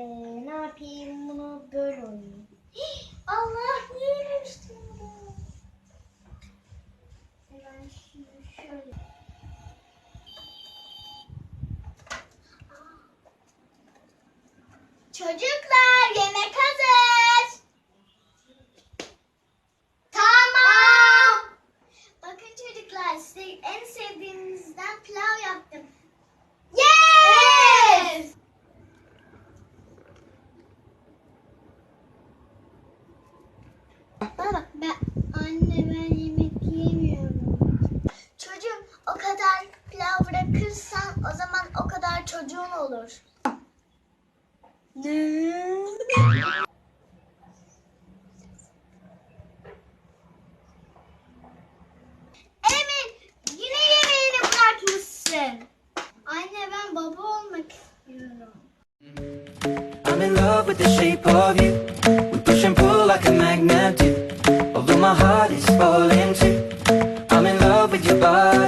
Ee, ne yapayım bunu böyle oynayayım. Allah niye bunu? Ben şimdi şöyle. Çocuklar yemek Baba ben anne ben yemek yemiyorum. Çocuğum o kadar pilav bırakırsan o zaman o kadar çocuğun olur. Ne? I'm in love with the shape of you. my heart is falling too. I'm in love with your body.